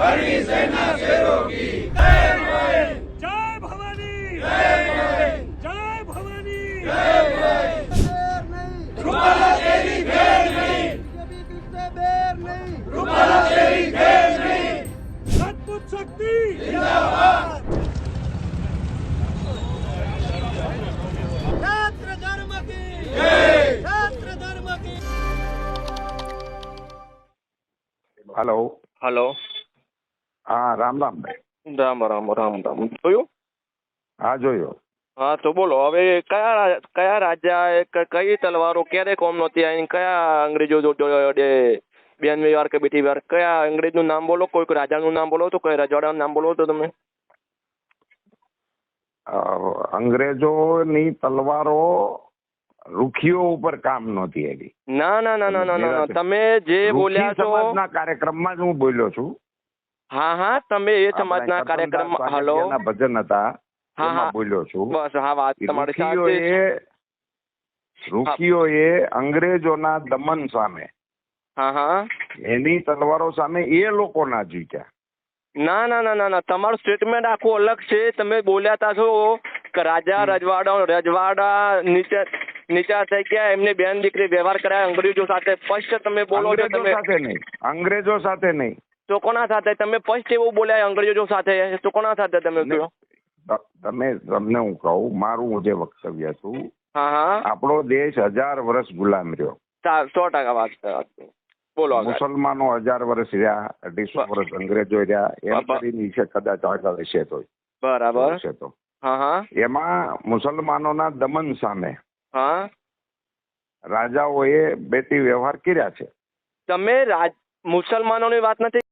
हरी सेना से की जय भवानी जय भवानी जय भवानी जय भवानी तेरी नहीं नहीं तेरी नहीं शक्ति जिंदाबाद धर्म धर्म हेलो हेलो हां राम राम भाई राम राम राम राम तो यो हां जोयो हां तो बोलो अबे क्या क्या राजा एक कई तलवारो करे काम नती है इन क्या अंग्रेज जो दे बहनवे वार के बेटी वार क्या अंग्रेज નું નામ બોલો કોઈ કોઈ રાજા નું નામ બોલો તો કઈ રજોડા નું નામ બોલો તો તમે અંગ્રેજો ની તલવારો રૂખિયો ઉપર કામ નોતી હે ને ના ના ના ના તમે જે બોલ્યા તો સમાજ ના કાર્યક્રમ માં હું બોલ્યો છું હા હા તમે એ સમાજના કાર્યક્રમ હલો ભજન હતા હા હા બોલ્યો છું બસ હા વાત તમારી સાથે રૂખીઓએ અંગ્રેજોના દમન સામે હા હા એની તલવારો સામે એ લોકો ના જીત્યા ના ના ના ના ના તમારું સ્ટેટમેન્ટ આખું અલગ છે તમે બોલ્યા તા છો કે રાજા રજવાડા રજવાડા નીચે નીચા થઈ ગયા એમને બેન દીકરી વ્યવહાર કર્યા અંગ્રેજો સાથે સ્પષ્ટ તમે બોલો છો તમે સાથે નહીં અંગ્રેજો સાથે નહીં તો કોના સાથે તમે ફર્સ્ટ એવું બોલ્યા અંગ્રેજો સાથે તો કોના સાથે તમે તમે તમને હું કહું મારું જે વક્તવ્ય છું આપણો દેશ હજાર વર્ષ ગુલામ રહ્યો સો ટકા વાત બોલો મુસલમાનો હજાર વર્ષ રહ્યા અઢીસો વર્ષ અંગ્રેજો રહ્યા એમ કરીને કદાચ આગળ હશે તો બરાબર છે તો એમાં મુસલમાનોના દમન સામે રાજાઓએ બેટી વ્યવહાર કર્યા છે તમે મુસલમાનોની વાત નથી